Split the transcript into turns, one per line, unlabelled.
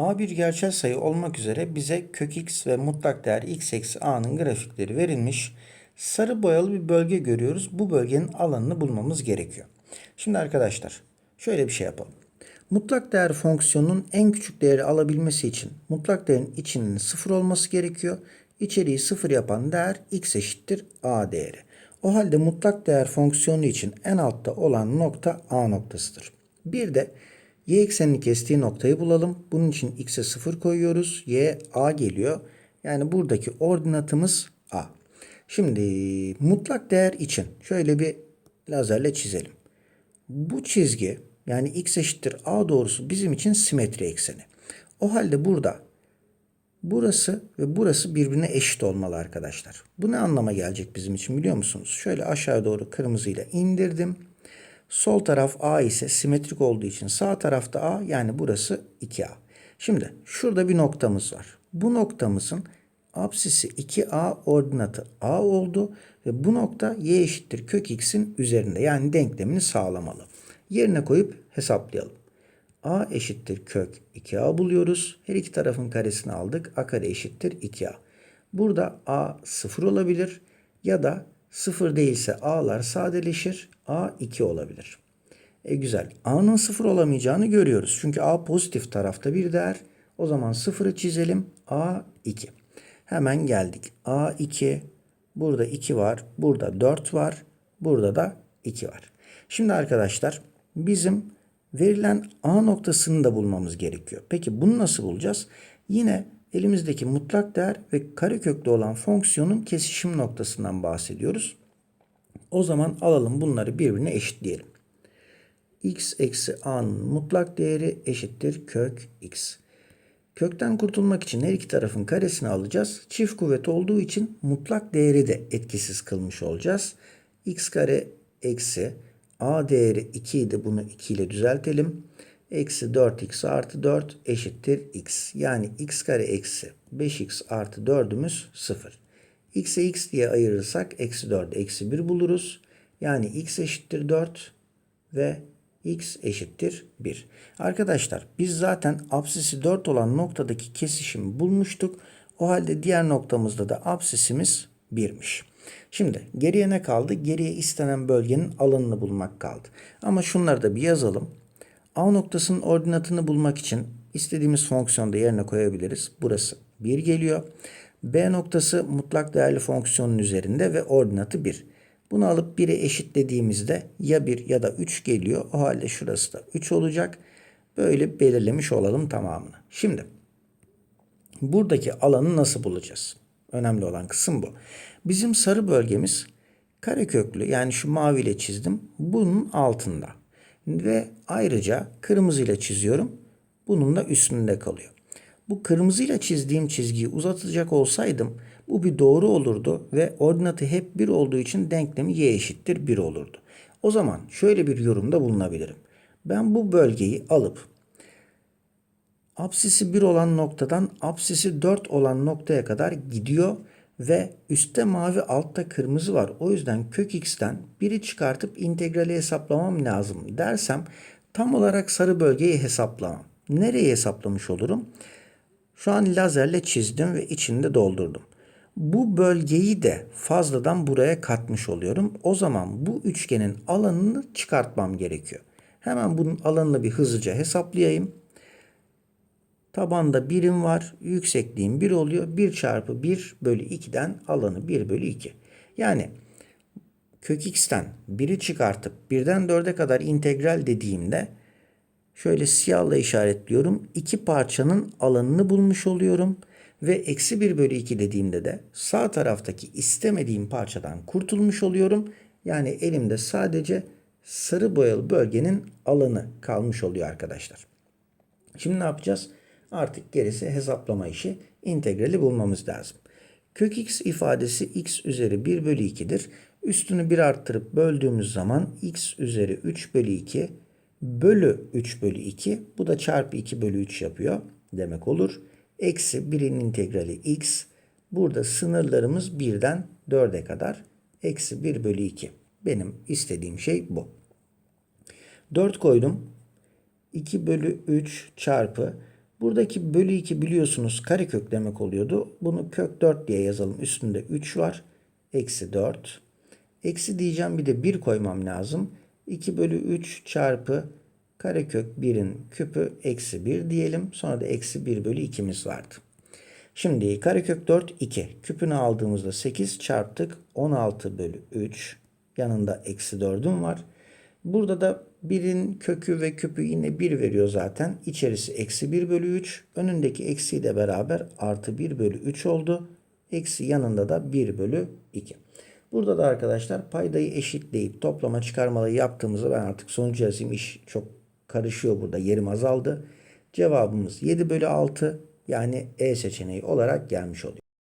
A bir gerçel sayı olmak üzere bize kök x ve mutlak değer x eksi a'nın grafikleri verilmiş. Sarı boyalı bir bölge görüyoruz. Bu bölgenin alanını bulmamız gerekiyor. Şimdi arkadaşlar şöyle bir şey yapalım. Mutlak değer fonksiyonunun en küçük değeri alabilmesi için mutlak değerin içinin sıfır olması gerekiyor. İçeriği sıfır yapan değer x eşittir a değeri. O halde mutlak değer fonksiyonu için en altta olan nokta a noktasıdır. Bir de y eksenini kestiği noktayı bulalım. Bunun için x'e 0 koyuyoruz. y a geliyor. Yani buradaki ordinatımız a. Şimdi mutlak değer için şöyle bir lazerle çizelim. Bu çizgi yani x eşittir a doğrusu bizim için simetri ekseni. O halde burada burası ve burası birbirine eşit olmalı arkadaşlar. Bu ne anlama gelecek bizim için biliyor musunuz? Şöyle aşağı doğru kırmızıyla indirdim. Sol taraf A ise simetrik olduğu için sağ tarafta A yani burası 2A. Şimdi şurada bir noktamız var. Bu noktamızın apsisi 2A ordinatı A oldu ve bu nokta y eşittir kök x'in üzerinde yani denklemini sağlamalı. Yerine koyup hesaplayalım. A eşittir kök 2A buluyoruz. Her iki tarafın karesini aldık. A kare eşittir 2A. Burada A 0 olabilir ya da 0 değilse A'lar sadeleşir. A 2 olabilir. E güzel. A'nın 0 olamayacağını görüyoruz. Çünkü A pozitif tarafta bir değer. O zaman 0'ı çizelim. A 2. Hemen geldik. A 2. Burada 2 var. Burada 4 var. Burada da 2 var. Şimdi arkadaşlar bizim verilen A noktasını da bulmamız gerekiyor. Peki bunu nasıl bulacağız? Yine elimizdeki mutlak değer ve kareköklü olan fonksiyonun kesişim noktasından bahsediyoruz. O zaman alalım bunları birbirine eşitleyelim. x eksi a'nın mutlak değeri eşittir kök x. Kökten kurtulmak için her iki tarafın karesini alacağız. Çift kuvvet olduğu için mutlak değeri de etkisiz kılmış olacağız. x kare eksi a değeri 2 idi bunu 2 ile düzeltelim. Eksi 4x artı 4 eşittir x. Yani x kare eksi 5x artı 4'ümüz 0. x'e x diye ayırırsak eksi 4 eksi 1 buluruz. Yani x eşittir 4 ve x eşittir 1. Arkadaşlar biz zaten apsisi 4 olan noktadaki kesişimi bulmuştuk. O halde diğer noktamızda da apsisimiz 1'miş. Şimdi geriye ne kaldı? Geriye istenen bölgenin alanını bulmak kaldı. Ama şunları da bir yazalım. A noktasının ordinatını bulmak için istediğimiz fonksiyonda yerine koyabiliriz. Burası 1 geliyor. B noktası mutlak değerli fonksiyonun üzerinde ve ordinatı 1. Bunu alıp 1'e eşitlediğimizde ya 1 ya da 3 geliyor. O halde şurası da 3 olacak. Böyle belirlemiş olalım tamamını. Şimdi buradaki alanı nasıl bulacağız? Önemli olan kısım bu. Bizim sarı bölgemiz kareköklü yani şu maviyle çizdim. Bunun altında. Ve ayrıca kırmızıyla çiziyorum. Bunun da üstünde kalıyor. Bu kırmızıyla çizdiğim çizgiyi uzatacak olsaydım bu bir doğru olurdu ve ordinatı hep 1 olduğu için denklemi y eşittir 1 olurdu. O zaman şöyle bir yorumda bulunabilirim. Ben bu bölgeyi alıp apsisi 1 olan noktadan apsisi 4 olan noktaya kadar gidiyor ve üstte mavi altta kırmızı var. O yüzden kök x'ten biri çıkartıp integrali hesaplamam lazım dersem tam olarak sarı bölgeyi hesaplamam. Nereye hesaplamış olurum? Şu an lazerle çizdim ve içinde doldurdum. Bu bölgeyi de fazladan buraya katmış oluyorum. O zaman bu üçgenin alanını çıkartmam gerekiyor. Hemen bunun alanını bir hızlıca hesaplayayım. Tabanda birim var. Yüksekliğim 1 oluyor. 1 çarpı 1 bölü 2'den alanı 1 bölü 2. Yani kök x'ten 1'i çıkartıp 1'den 4'e kadar integral dediğimde şöyle siyahla işaretliyorum. İki parçanın alanını bulmuş oluyorum. Ve eksi 1 bölü 2 dediğimde de sağ taraftaki istemediğim parçadan kurtulmuş oluyorum. Yani elimde sadece sarı boyalı bölgenin alanı kalmış oluyor arkadaşlar. Şimdi ne yapacağız? Artık gerisi hesaplama işi. integrali bulmamız lazım. Kök x ifadesi x üzeri 1 bölü 2'dir. Üstünü 1 arttırıp böldüğümüz zaman x üzeri 3 bölü 2 bölü 3 bölü 2. Bu da çarpı 2 bölü 3 yapıyor demek olur. Eksi 1'in integrali x. Burada sınırlarımız 1'den 4'e kadar. Eksi 1 bölü 2. Benim istediğim şey bu. 4 koydum. 2 bölü 3 çarpı Buradaki bölü 2 biliyorsunuz karekök demek oluyordu. Bunu kök 4 diye yazalım. Üstünde 3 var. Eksi 4. Eksi diyeceğim bir de 1 koymam lazım. 2 bölü 3 çarpı karekök 1'in küpü eksi 1 diyelim. Sonra da eksi 1 bölü 2'miz vardı. Şimdi karekök 4 2. Küpünü aldığımızda 8 çarptık. 16 bölü 3. Yanında eksi 4'üm var. Burada da 1'in kökü ve küpü yine 1 veriyor zaten. İçerisi eksi 1 bölü 3. Önündeki eksiği de beraber artı 1 bölü 3 oldu. Eksi yanında da 1 bölü 2. Burada da arkadaşlar paydayı eşitleyip toplama çıkarmaları yaptığımızda ben artık sonucu yazayım. İş çok karışıyor burada. Yerim azaldı. Cevabımız 7 bölü 6 yani E seçeneği olarak gelmiş oluyor.